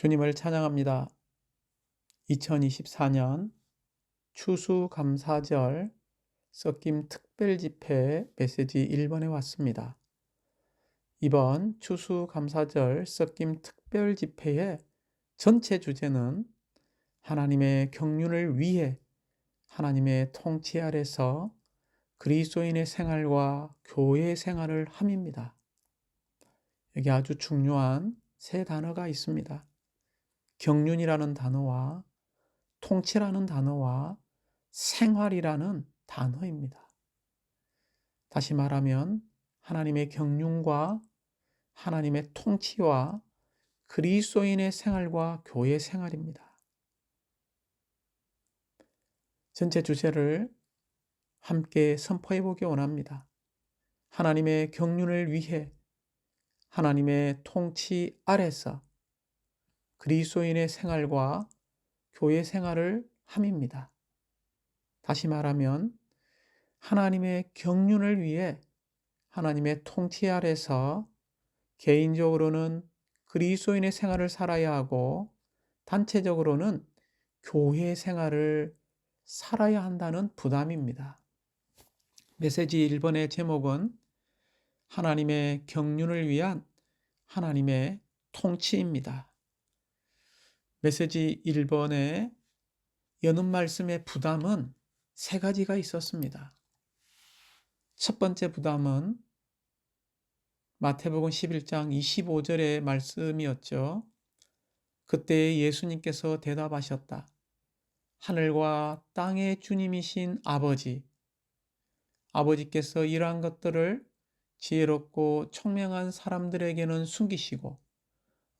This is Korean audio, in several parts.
주님을 찬양합니다. 2024년 추수감사절 섞임 특별 집회 메시지 1번에 왔습니다. 이번 추수감사절 섞임 특별 집회의 전체 주제는 하나님의 경륜을 위해 하나님의 통치 아래서 그리스도인의 생활과 교회 생활을 함입니다. 여기 아주 중요한 세 단어가 있습니다. 경륜이라는 단어와 통치라는 단어와 생활이라는 단어입니다. 다시 말하면 하나님의 경륜과 하나님의 통치와 그리스도인의 생활과 교회 생활입니다. 전체 주제를 함께 선포해 보기 원합니다. 하나님의 경륜을 위해 하나님의 통치 아래서 그리스도인의 생활과 교회 생활을 함입니다. 다시 말하면 하나님의 경륜을 위해 하나님의 통치 아래서 개인적으로는 그리스도인의 생활을 살아야 하고 단체적으로는 교회 생활을 살아야 한다는 부담입니다. 메시지 1번의 제목은 하나님의 경륜을 위한 하나님의 통치입니다. 메시지 1번에 여는 말씀의 부담은 세 가지가 있었습니다. 첫 번째 부담은 마태복음 11장 25절의 말씀이었죠. 그때 예수님께서 대답하셨다. 하늘과 땅의 주님이신 아버지, 아버지께서 이러한 것들을 지혜롭고 총명한 사람들에게는 숨기시고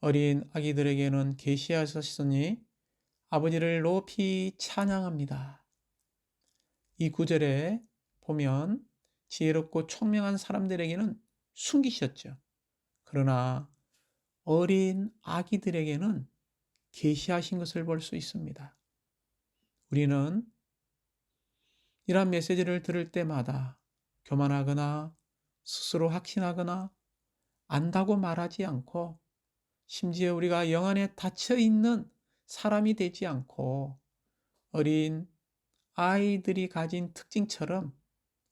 어린 아기들에게는 계시하셨으니 아버지를 높이 찬양합니다. 이 구절에 보면 지혜롭고 총명한 사람들에게는 숨기셨죠. 그러나 어린 아기들에게는 계시하신 것을 볼 수 있습니다. 우리는 이러한 메시지를 들을 때마다 교만하거나 스스로 확신하거나 안다고 말하지 않고 심지어 우리가 영 안에 닫혀 있는 사람이 되지 않고 어린 아이들이 가진 특징처럼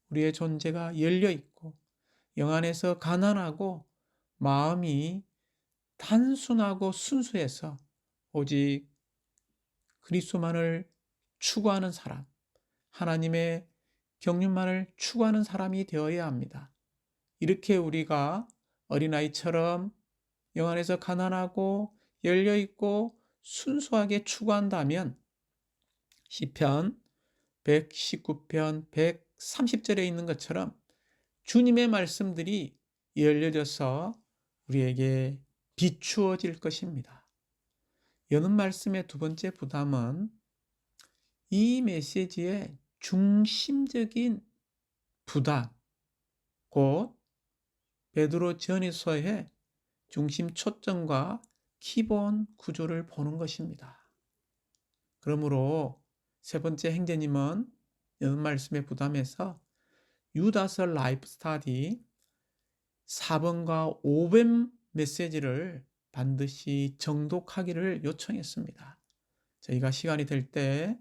우리의 존재가 열려 있고 영 안에서 가난하고 마음이 단순하고 순수해서 오직 그리스도만을 추구하는 사람, 하나님의 경륜만을 추구하는 사람이 되어야 합니다. 이렇게 우리가 어린아이처럼 영 안에서 가난하고 열려 있고 순수하게 추구한다면 시편 119편 130절에 있는 것처럼 주님의 말씀들이 열려져서 우리에게 비추어질 것입니다. 여는 말씀의 두 번째 부담은 이 메시지의 중심적인 부담, 곧 베드로 전이서의 중심 초점과 기본 구조를 보는 것입니다. 그러므로 세 번째 행제님은 연 말씀의 부담에서 유다서 라이프 스타디 4번과 5번 메시지를 반드시 정독하기를 요청했습니다. 저희가 시간이 될 때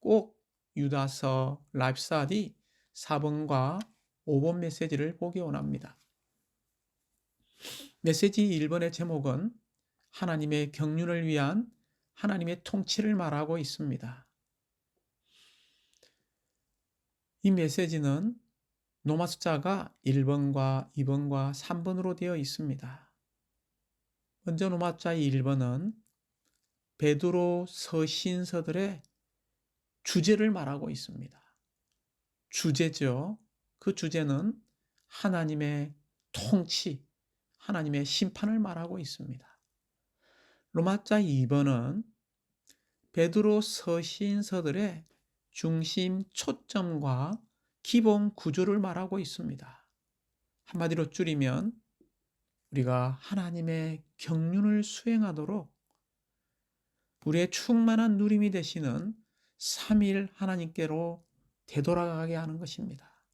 꼭 유다서 라이프 스타디 4번과 5번 메시지를 보기 원합니다. 메시지 1번의 제목은 하나님의 경륜을 위한 하나님의 통치를 말하고 있습니다. 이 메시지는 노마 숫자가 1번과 2번과 3번으로 되어 있습니다. 먼저 노마 숫자 1번은 베드로 서신서들의 주제를 말하고 있습니다. 주제죠. 그 주제는 하나님의 통치, 하나님의 심판을 말하고 있습니다. 로마자 2번은 베드로 서신서들의 중심 초점과 기본 구조를 말하고 있습니다. 한마디로 줄이면 우리가 하나님의 경륜을 수행하도록 우리의 충만한 누림이 되시는 3일 하나님께로 되돌아가게 하는 것입니다.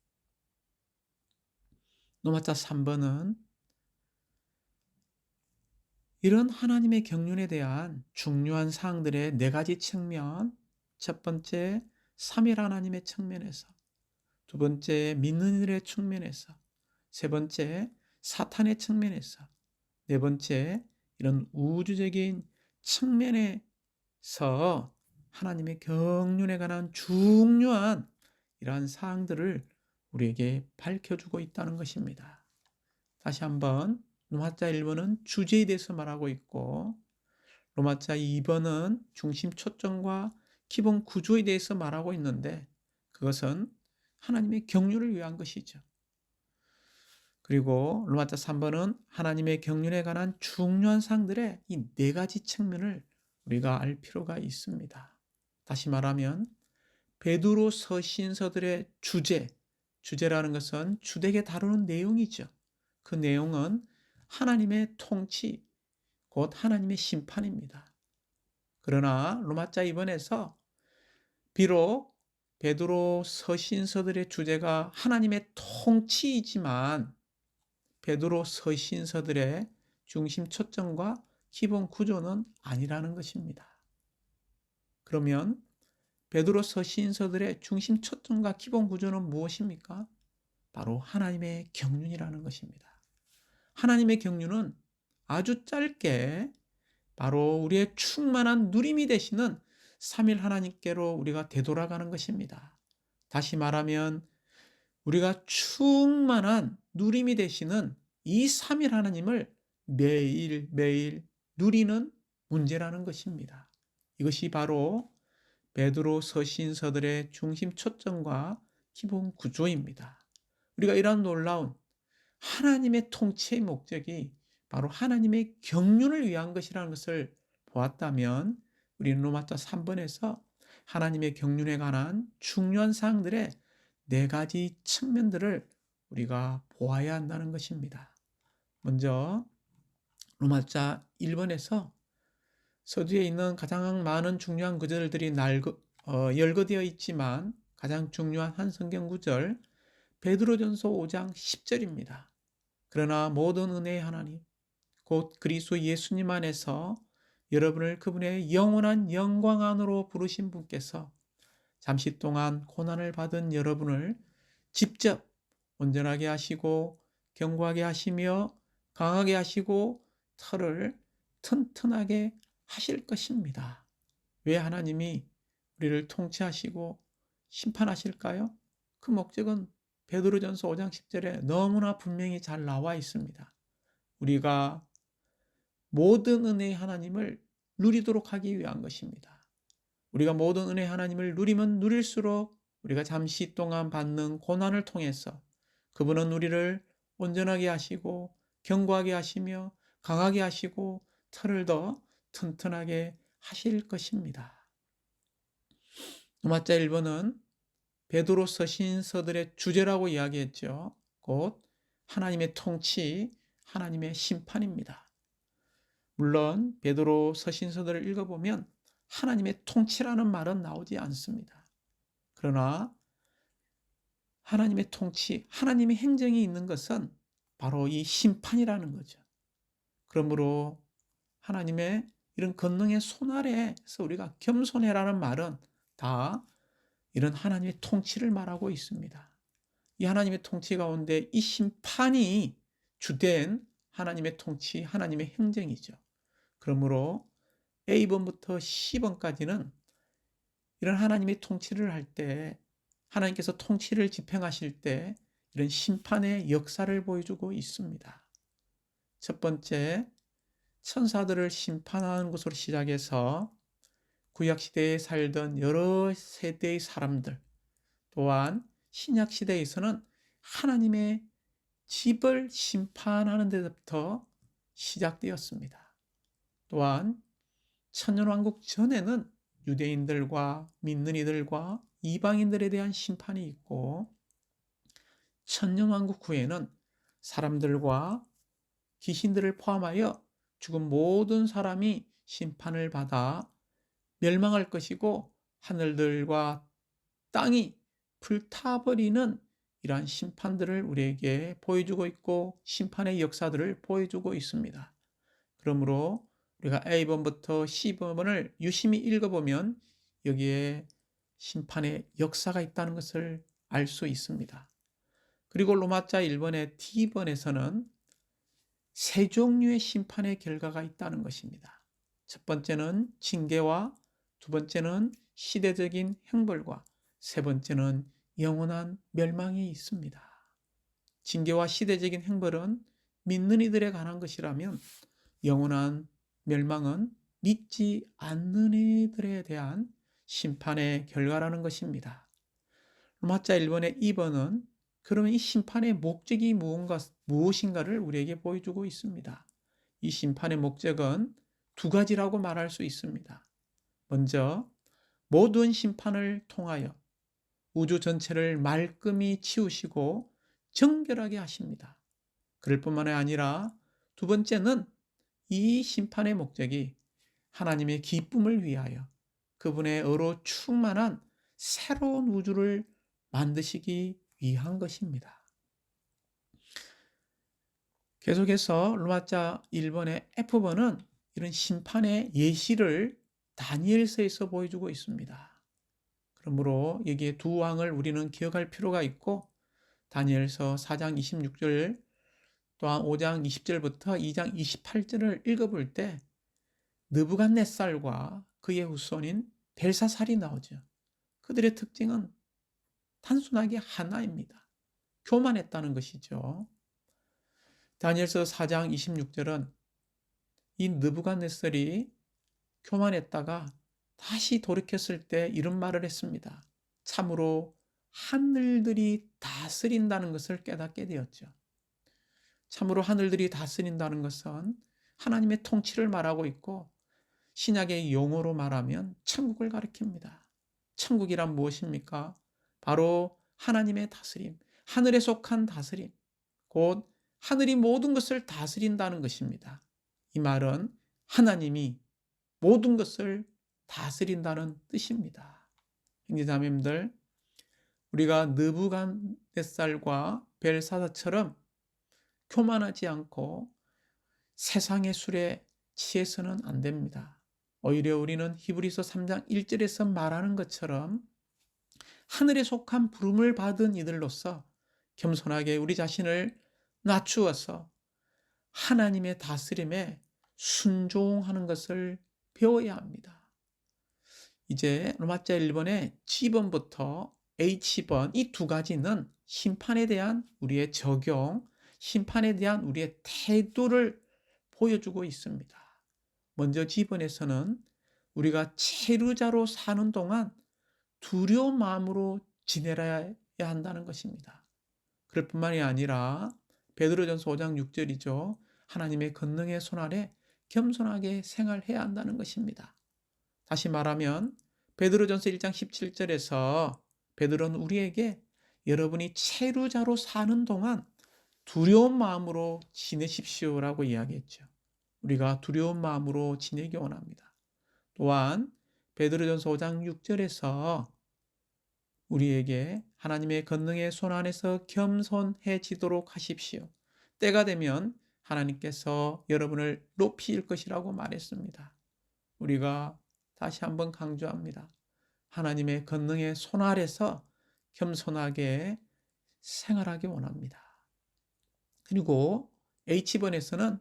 노마자 3번은 이런 하나님의 경륜에 대한 중요한 사항들의 네 가지 측면. 첫 번째, 삼일 하나님의 측면에서. 두 번째, 믿는 이들의 측면에서. 세 번째, 사탄의 측면에서. 네 번째, 이런 우주적인 측면에서 하나님의 경륜에 관한 중요한 이러한 사항들을 우리에게 밝혀주고 있다는 것입니다. 다시 한번 로마자 1번은 주제에 대해서 말하고 있고 로마자 2번은 중심 초점과 기본 구조에 대해서 말하고 있는데 그것은 하나님의 경륜을 위한 것이죠. 그리고 로마자 3번은 하나님의 경륜에 관한 중요한 상들의 이 네 가지 측면을 우리가 알 필요가 있습니다. 다시 말하면 베드로 서신서들의 주제, 주제라는 것은 주되게 다루는 내용이죠. 그 내용은 하나님의 통치, 곧 하나님의 심판입니다. 그러나 로마자 2번에서 비록 베드로 서신서들의 주제가 하나님의 통치이지만 베드로 서신서들의 중심 초점과 기본 구조는 아니라는 것입니다. 그러면 베드로 서신서들의 중심 초점과 기본 구조는 무엇입니까? 바로 하나님의 경륜이라는 것입니다. 하나님의 경륜은 아주 짧게 바로 우리의 충만한 누림이 되시는 삼일 하나님께로 우리가 되돌아가는 것입니다. 다시 말하면 우리가 충만한 누림이 되시는 이 삼일 하나님을 매일 매일 누리는 문제라는 것입니다. 이것이 바로 베드로 서신서들의 중심 초점과 기본 구조입니다. 우리가 이러한 놀라운 하나님의 통치의 목적이 바로 하나님의 경륜을 위한 것이라는 것을 보았다면 우리는 로마자 3번에서 하나님의 경륜에 관한 중요한 사항들의 네 가지 측면들을 우리가 보아야 한다는 것입니다. 먼저 로마자 1번에서 서두에 있는 가장 많은 중요한 구절들이 날거, 어, 열거되어 있지만 가장 중요한 한 성경 구절 베드로전서 5장 10절입니다. 그러나 모든 은혜의 하나님 곧 그리스도 예수님 안에서 여러분을 그분의 영원한 영광 안으로 부르신 분께서 잠시 동안 고난을 받은 여러분을 직접 온전하게 하시고 견고하게 하시며 강하게 하시고 털을 튼튼하게 하실 것입니다. 왜 하나님이 우리를 통치하시고 심판하실까요? 그 목적은 베드로전서 5장 10절에 너무나 분명히 잘 나와 있습니다. 우리가 모든 은혜의 하나님을 누리도록 하기 위한 것입니다. 우리가 모든 은혜의 하나님을 누리면 누릴수록 우리가 잠시 동안 받는 고난을 통해서 그분은 우리를 온전하게 하시고 견고하게 하시며 강하게 하시고 털을 더 튼튼하게 하실 것입니다. 노마자 1번은 베드로 서 신서들의 주제라고 이야기했죠. 곧 하나님의 통치, 하나님의 심판입니다. 물론 베드로 서신서들을 읽어보면 하나님의 통치라는 말은 나오지 않습니다. 그러나 하나님의 통치, 하나님의 행정이 있는 것은 바로 이 심판이라는 거죠. 그러므로 하나님의 이런 권능의 손 아래에서 우리가 겸손해라는 말은 다 이런 하나님의 통치를 말하고 있습니다. 이 하나님의 통치 가운데 이 심판이 주된 하나님의 통치, 하나님의 행정이죠. 그러므로 A번부터 C번까지는 이런 하나님의 통치를 할 때, 하나님께서 통치를 집행하실 때 이런 심판의 역사를 보여주고 있습니다. 첫 번째, 천사들을 심판하는 것으로 시작해서 구약시대에 살던 여러 세대의 사람들, 또한 신약시대에서는 하나님의 집을 심판하는 데부터 시작되었습니다. 또한 천년왕국 전에는 유대인들과 믿는 이들과 이방인들에 대한 심판이 있고 천년왕국 후에는 사람들과 귀신들을 포함하여 죽은 모든 사람이 심판을 받아 멸망할 것이고 하늘들과 땅이 불타버리는 이러한 심판들을 우리에게 보여주고 있고 심판의 역사들을 보여주고 있습니다. 그러므로 우리가 A번부터 C번을 유심히 읽어보면 여기에 심판의 역사가 있다는 것을 알 수 있습니다. 그리고 로마자 1번의 D번에서는 세 종류의 심판의 결과가 있다는 것입니다. 첫 번째는 징계와 두 번째는 시대적인 형벌과 세 번째는 영원한 멸망이 있습니다. 징계와 시대적인 형벌은 믿는 이들에 관한 것이라면 영원한 멸망은 믿지 않는 이들에 대한 심판의 결과라는 것입니다. 로마자 1번의 2번은 그러면 이 심판의 목적이 무언가, 무엇인가를 우리에게 보여주고 있습니다. 이 심판의 목적은 두 가지라고 말할 수 있습니다. 먼저, 모든 심판을 통하여 우주 전체를 말끔히 치우시고 정결하게 하십니다. 그럴 뿐만 아니라 두 번째는 이 심판의 목적이 하나님의 기쁨을 위하여 그분의 어로 충만한 새로운 우주를 만드시기 위한 것입니다. 계속해서 로마자 1번의 F번은 이런 심판의 예시를 다니엘서에서 보여주고 있습니다. 그러므로 여기에 두 왕을 우리는 기억할 필요가 있고 다니엘서 4장 26절 또한 5장 20절부터 2장 28절을 읽어볼 때 느부갓네살과 그의 후손인 벨사살이 나오죠. 그들의 특징은 단순하게 하나입니다. 교만했다는 것이죠. 다니엘서 4장 26절은 이 느부갓네살이 교만했다가 다시 돌이켰을 때 이런 말을 했습니다. 참으로 하늘들이 다스린다는 것을 깨닫게 되었죠. 참으로 하늘들이 다스린다는 것은 하나님의 통치를 말하고 있고 신약의 용어로 말하면 천국을 가리킵니다. 천국이란 무엇입니까? 바로 하나님의 다스림, 하늘에 속한 다스림, 곧 하늘이 모든 것을 다스린다는 것입니다. 이 말은 하나님이 모든 것을 다스린다는 뜻입니다. 형제자매님들, 우리가 느부갓네살과 벨사다처럼 교만하지 않고 세상의 술에 취해서는 안 됩니다. 오히려 우리는 히브리서 3장 1절에서 말하는 것처럼 하늘에 속한 부름을 받은 이들로서 겸손하게 우리 자신을 낮추어서 하나님의 다스림에 순종하는 것을 배워야 합니다. 이제 로마자 1번의 G번부터 H번 이 두 가지는 심판에 대한 우리의 적용, 심판에 대한 우리의 태도를 보여주고 있습니다. 먼저 G번에서는 우리가 체류자로 사는 동안 두려운 마음으로 지내야 한다는 것입니다. 그럴 뿐만이 아니라 베드로전서 5장 6절이죠. 하나님의 권능의 손 아래 겸손하게 생활해야 한다는 것입니다. 다시 말하면 베드로전서 1장 17절에서 베드로는 우리에게 여러분이 체류자로 사는 동안 두려운 마음으로 지내십시오라고 이야기했죠. 우리가 두려운 마음으로 지내기 원합니다. 또한 베드로전서 5장 6절에서 우리에게 하나님의 권능의 손 안에서 겸손해지도록 하십시오. 때가 되면 하나님께서 여러분을 높이실 것이라고 말했습니다. 우리가 다시 한번 강조합니다. 하나님의 권능의 손 아래서 겸손하게 생활하기 원합니다. 그리고 H번에서는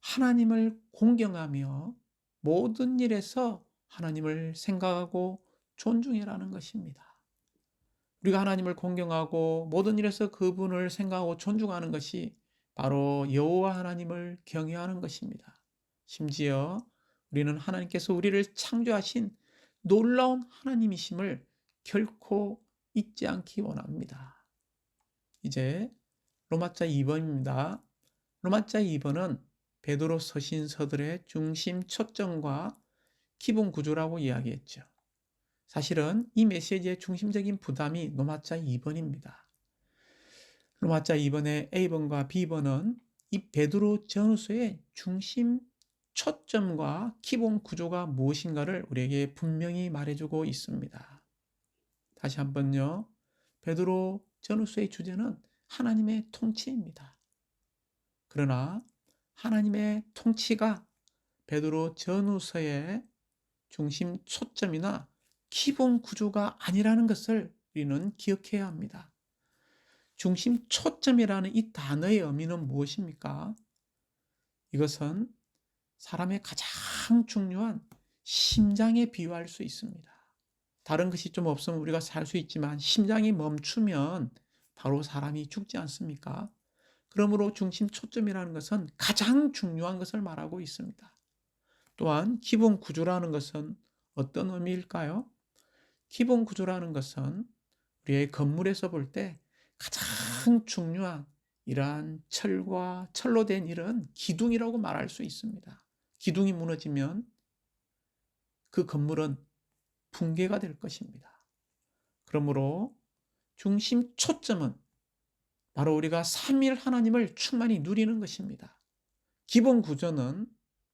하나님을 공경하며 모든 일에서 하나님을 생각하고 존중해라는 것입니다. 우리가 하나님을 공경하고 모든 일에서 그분을 생각하고 존중하는 것이 바로 여호와 하나님을 경외하는 것입니다. 심지어 우리는 하나님께서 우리를 창조하신 놀라운 하나님이심을 결코 잊지 않기 원합니다. 이제 로마자 2번입니다. 로마자 2번은 베드로 서신서들의 중심 초점과 기본 구조라고 이야기했죠. 사실은 이 메시지의 중심적인 부담이 로마자 2번입니다. 로마자 2번의 A번과 B번은 이 베드로 전후서의 중심 초점과 기본 구조가 무엇인가를 우리에게 분명히 말해주고 있습니다. 다시 한번요. 베드로 전후서의 주제는 하나님의 통치입니다. 그러나 하나님의 통치가 베드로 전후서의 중심 초점이나 기본 구조가 아니라는 것을 우리는 기억해야 합니다. 중심 초점이라는 이 단어의 의미는 무엇입니까? 이것은 사람의 가장 중요한 심장에 비유할 수 있습니다. 다른 것이 좀 없으면 우리가 살 수 있지만 심장이 멈추면 바로 사람이 죽지 않습니까? 그러므로 중심 초점이라는 것은 가장 중요한 것을 말하고 있습니다. 또한 기본 구조라는 것은 어떤 의미일까요? 기본 구조라는 것은 우리의 건물에서 볼 때 가장 중요한 이러한 철과 철로 된 일은 기둥이라고 말할 수 있습니다. 기둥이 무너지면 그 건물은 붕괴가 될 것입니다. 그러므로 중심 초점은 바로 우리가 삼일 하나님을 충만히 누리는 것입니다. 기본 구조는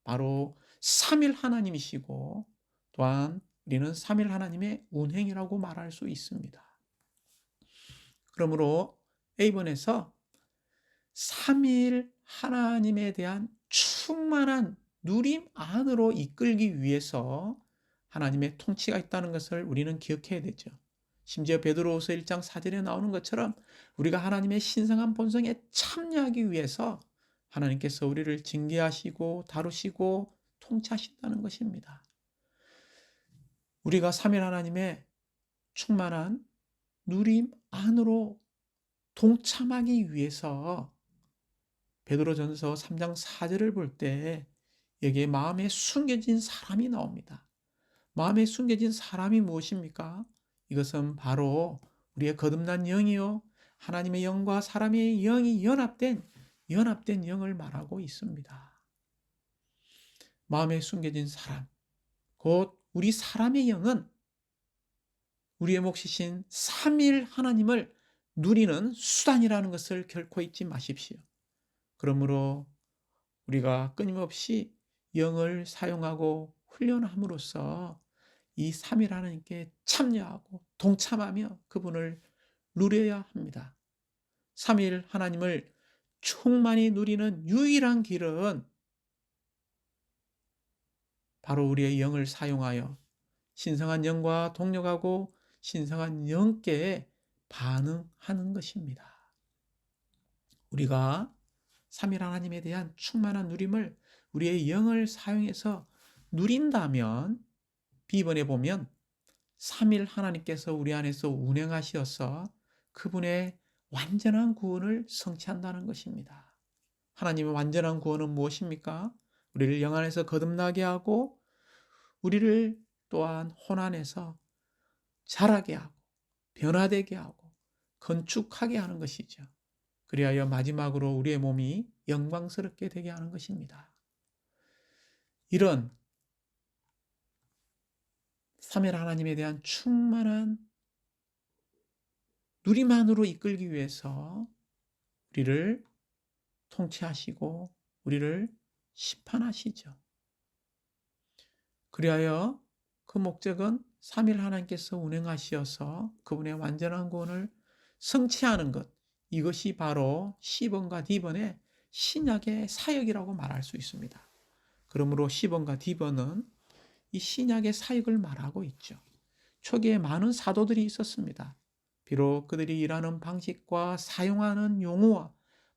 바로 삼일 하나님이시고 또한 우리는 삼일 하나님의 운행이라고 말할 수 있습니다. 그러므로 A번에서 삼일 하나님에 대한 충만한 누림 안으로 이끌기 위해서 하나님의 통치가 있다는 것을 우리는 기억해야 되죠. 심지어 베드로후서 1장 4절에 나오는 것처럼 우리가 하나님의 신성한 본성에 참여하기 위해서 하나님께서 우리를 징계하시고 다루시고 통치하신다는 것입니다. 우리가 삼일 하나님의 충만한 누림 안으로 동참하기 위해서 베드로전서 3장 4절을 볼 때 여기에 마음에 숨겨진 사람이 나옵니다. 마음에 숨겨진 사람이 무엇입니까? 이것은 바로 우리의 거듭난 영이요 하나님의 영과 사람의 영이 연합된 연합된 영을 말하고 있습니다. 마음에 숨겨진 사람, 곧 우리 사람의 영은 우리의 몫이신 삼일 하나님을 누리는 수단이라는 것을 결코 잊지 마십시오. 그러므로 우리가 끊임없이 영을 사용하고 훈련함으로써 이 삼일 하나님께 참여하고 동참하며 그분을 누려야 합니다. 삼일 하나님을 충만히 누리는 유일한 길은 바로 우리의 영을 사용하여 신성한 영과 동력하고 신성한 영께 반응하는 것입니다. 우리가 삼일 하나님에 대한 충만한 누림을 우리의 영을 사용해서 누린다면 비번에 보면 삼일 하나님께서 우리 안에서 운행하시어서 그분의 완전한 구원을 성취한다는 것입니다. 하나님의 완전한 구원은 무엇입니까? 우리를 영 안에서 거듭나게 하고 우리를 또한 혼안에서 자라게 하고 변화되게 하고 건축하게 하는 것이죠. 그리하여 마지막으로 우리의 몸이 영광스럽게 되게 하는 것입니다. 이런 삼일 하나님에 대한 충만한 누리만으로 이끌기 위해서 우리를 통치하시고 우리를 심판하시죠. 그리하여 그 목적은 삼일 하나님께서 운행하시어서 그분의 완전한 구원을 성취하는 것 이것이 바로 10번과 D번의 신약의 사역이라고 말할 수 있습니다. 그러므로 10번과 D번은 이 신약의 사역을 말하고 있죠. 초기에 많은 사도들이 있었습니다. 비록 그들이 일하는 방식과 사용하는 용어와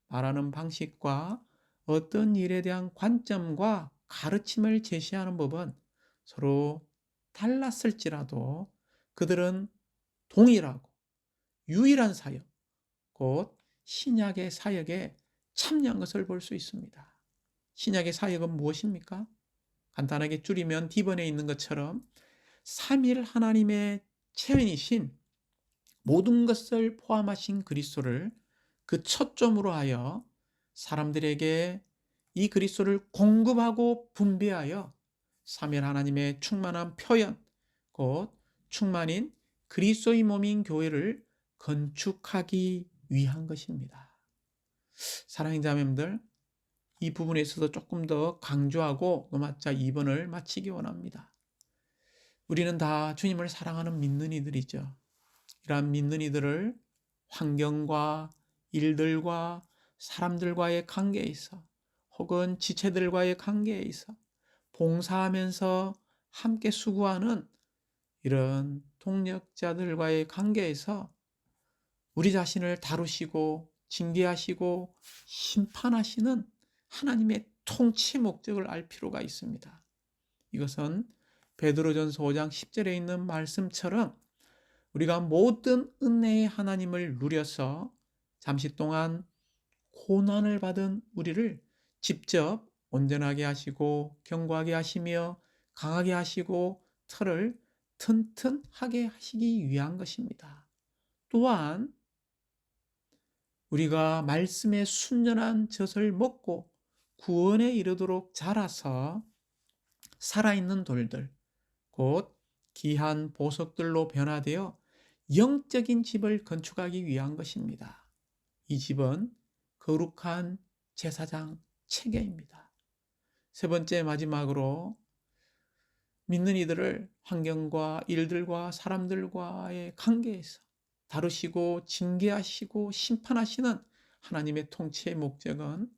말하는 방식과 어떤 일에 대한 관점과 가르침을 제시하는 법은 서로 달랐을지라도 그들은 동일하고 유일한 사역, 곧 신약의 사역에 참여한 것을 볼 수 있습니다. 신약의 사역은 무엇입니까? 간단하게 줄이면 D번에 있는 것처럼 삼일 하나님의 체현이신 모든 것을 포함하신 그리스도를 그 첫점으로 하여 사람들에게 이 그리스도를 공급하고 분배하여 삼일 하나님의 충만한 표현, 곧 충만인 그리스도의 몸인 교회를 건축하기 위한 것입니다. 사랑의 자매님들, 이 부분에 있어서 조금 더 강조하고 노마자 2번을 마치기 원합니다. 우리는 다 주님을 사랑하는 믿는 이들이죠. 이러한 믿는 이들을 환경과 일들과 사람들과의 관계에 있어 혹은 지체들과의 관계에 있어 봉사하면서 함께 수고하는 이런 동력자들과의 관계에서 우리 자신을 다루시고 징계하시고 심판하시는 하나님의 통치 목적을 알 필요가 있습니다. 이것은 베드로전서 5장 10절에 있는 말씀처럼 우리가 모든 은혜의 하나님을 누려서 잠시 동안 고난을 받은 우리를 직접 온전하게 하시고 견고하게 하시며 강하게 하시고 털을 튼튼하게 하시기 위한 것입니다. 또한 우리가 말씀의 순전한 젖을 먹고 구원에 이르도록 자라서 살아있는 돌들, 곧 귀한 보석들로 변화되어 영적인 집을 건축하기 위한 것입니다. 이 집은 거룩한 제사장 체계입니다. 세 번째 마지막으로 믿는 이들을 환경과 일들과 사람들과의 관계에서 다루시고 징계하시고 심판하시는 하나님의 통치의 목적은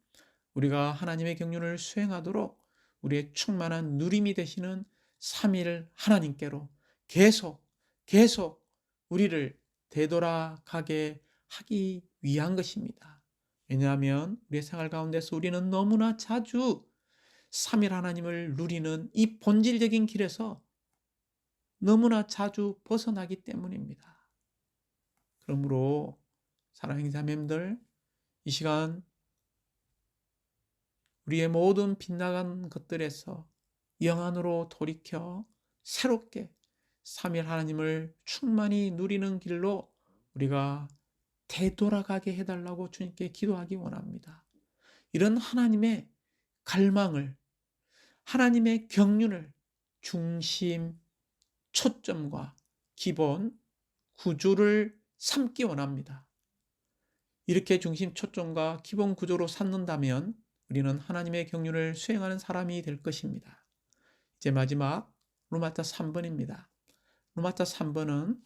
우리가 하나님의 경륜을 수행하도록 우리의 충만한 누림이 되시는 3일 하나님께로 계속 계속 우리를 되돌아가게 하기 위한 것입니다. 왜냐하면 우리의 생활 가운데서 우리는 너무나 자주 3일 하나님을 누리는 이 본질적인 길에서 너무나 자주 벗어나기 때문입니다. 그러므로 사랑하는 자매님들 이 시간 우리의 모든 빗나간 것들에서 영안으로 돌이켜 새롭게 3일 하나님을 충만히 누리는 길로 우리가 되돌아가게 해달라고 주님께 기도하기 원합니다. 이런 하나님의 갈망을, 하나님의 경륜을 중심, 초점과 기본, 구조를 삼기 원합니다. 이렇게 중심, 초점과 기본 구조로 삼는다면 우리는 하나님의 경륜을 수행하는 사람이 될 것입니다. 이제 마지막 로마타 3번입니다. 로마타 3번은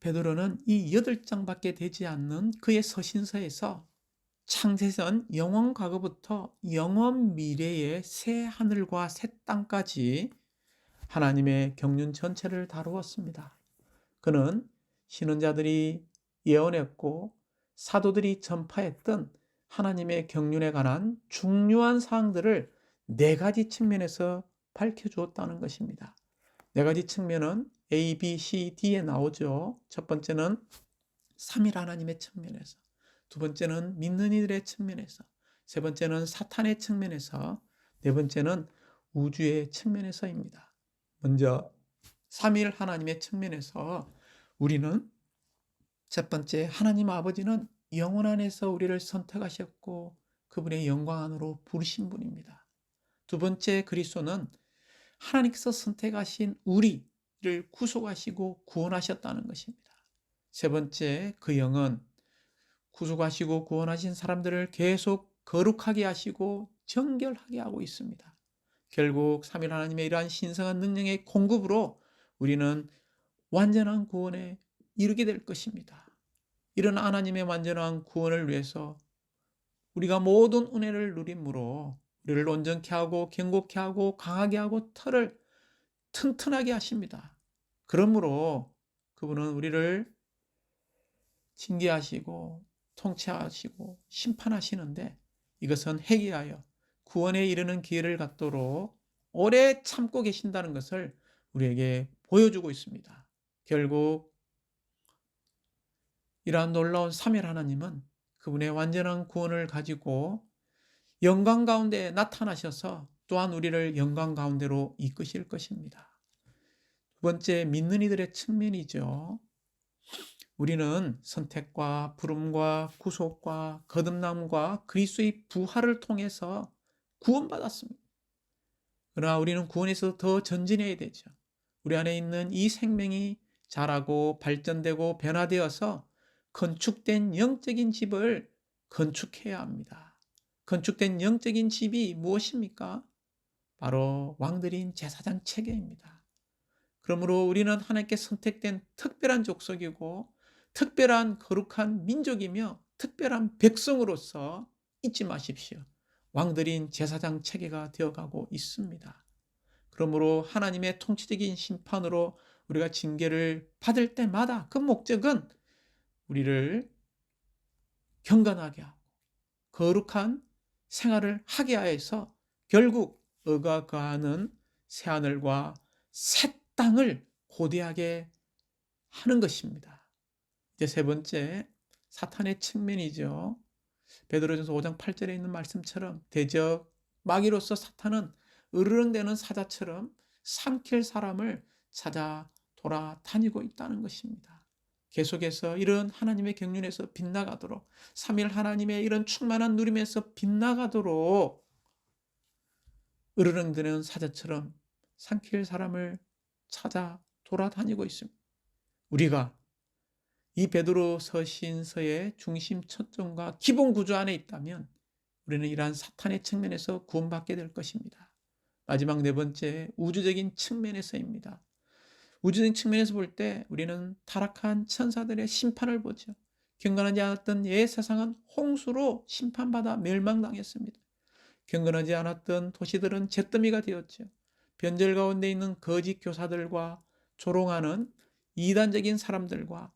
베드로는 이 여덟 장밖에 되지 않는 그의 서신서에서 창세전 영원 과거부터 영원 미래의 새 하늘과 새 땅까지 하나님의 경륜 전체를 다루었습니다. 그는 신원자들이 예언했고 사도들이 전파했던 하나님의 경륜에 관한 중요한 사항들을 네 가지 측면에서 밝혀주었다는 것입니다. 네 가지 측면은 A, B, C, D에 나오죠. 첫 번째는 3일 하나님의 측면에서, 두 번째는 믿는 이들의 측면에서, 세 번째는 사탄의 측면에서, 네 번째는 우주의 측면에서입니다. 먼저 3일 하나님의 측면에서 우리는 첫 번째 하나님 아버지는 영원 안에서 우리를 선택하셨고 그분의 영광 안으로 부르신 분입니다. 두 번째 그리스도는 하나님께서 선택하신 우리 를 구속하시고 구원하셨다는 것입니다. 세 번째, 그 영은 구속하시고 구원하신 사람들을 계속 거룩하게 하시고 정결하게 하고 있습니다. 결국 3일 하나님의 이러한 신성한 능력의 공급으로 우리는 완전한 구원에 이르게 될 것입니다. 이런 하나님의 완전한 구원을 위해서 우리가 모든 은혜를 누림으로 우리를 온전케 하고 견고케 하고 강하게 하고 털을 튼튼하게 하십니다. 그러므로 그분은 우리를 징계하시고 통치하시고 심판하시는데 이것은 회개하여 구원에 이르는 기회를 갖도록 오래 참고 계신다는 것을 우리에게 보여주고 있습니다. 결국 이러한 놀라운 3일 하나님은 그분의 완전한 구원을 가지고 영광 가운데 나타나셔서 또한 우리를 영광 가운데로 이끄실 것입니다. 두 번째, 믿는 이들의 측면이죠. 우리는 선택과 부름과 구속과 거듭남과 그리스도의 부활을 통해서 구원받았습니다. 그러나 우리는 구원에서 더 전진해야 되죠. 우리 안에 있는 이 생명이 자라고 발전되고 변화되어서 건축된 영적인 집을 건축해야 합니다. 건축된 영적인 집이 무엇입니까? 바로 왕들인 제사장 체계입니다. 그러므로 우리는 하나님께 선택된 특별한 족속이고 특별한 거룩한 민족이며 특별한 백성으로서 잊지 마십시오. 왕들인 제사장 체계가 되어가고 있습니다. 그러므로 하나님의 통치적인 심판으로 우리가 징계를 받을 때마다 그 목적은 우리를 경건하게 하고 거룩한 생활을 하게 하여서 결국 의가 거하는 새하늘과 새 땅을 고대하게 하는 것입니다. 이제 세 번째 사탄의 측면이죠. 베드로전서 5장 8절에 있는 말씀처럼 대적 마귀로서 사탄은 으르렁대는 사자처럼 삼킬 사람을 찾아 돌아다니고 있다는 것입니다. 계속해서 이런 하나님의 경륜에서 빗나가도록 삼일 하나님의 이런 충만한 누림에서 빗나가도록 으르렁대는 사자처럼 삼킬 사람을 찾아 돌아다니고 있습니다. 우리가 이 베드로 서신서의 중심 초점과 기본 구조 안에 있다면 우리는 이러한 사탄의 측면에서 구원받게 될 것입니다. 마지막 네 번째 우주적인 측면에서입니다. 우주적인 측면에서 볼 때 우리는 타락한 천사들의 심판을 보죠. 경건하지 않았던 옛 세상은 홍수로 심판받아 멸망당했습니다. 경건하지 않았던 도시들은 잿더미가 되었죠. 변절 가운데 있는 거짓 교사들과 조롱하는 이단적인 사람들과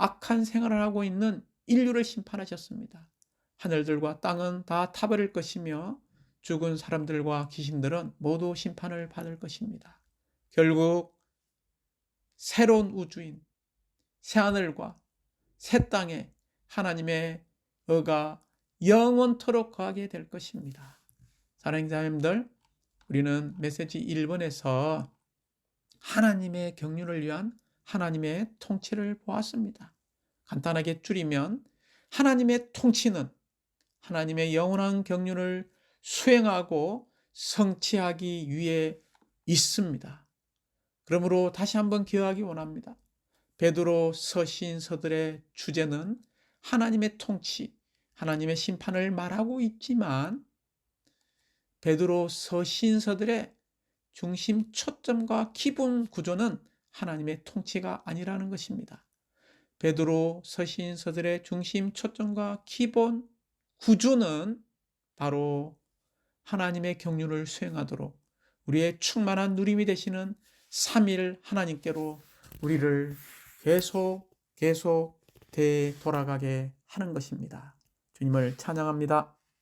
악한 생활을 하고 있는 인류를 심판하셨습니다. 하늘들과 땅은 다 타버릴 것이며 죽은 사람들과 귀신들은 모두 심판을 받을 것입니다. 결국 새로운 우주인, 새하늘과 새 땅에 하나님의 의가 영원토록 거하게 될 것입니다. 사랑하는 자님들, 우리는 메시지 1번에서 하나님의 경륜을 위한 하나님의 통치를 보았습니다. 간단하게 줄이면 하나님의 통치는 하나님의 영원한 경륜을 수행하고 성취하기 위해 있습니다. 그러므로 다시 한번 기억하기 원합니다. 베드로 서신서들의 주제는 하나님의 통치, 하나님의 심판을 말하고 있지만 베드로 서신서들의 중심 초점과 기본 구조는 하나님의 통치가 아니라는 것입니다. 베드로 서신서들의 중심 초점과 기본 구조는 바로 하나님의 경륜을 수행하도록 우리의 충만한 누림이 되시는 3일 하나님께로 우리를 계속 계속 되돌아가게 하는 것입니다. 주님을 찬양합니다.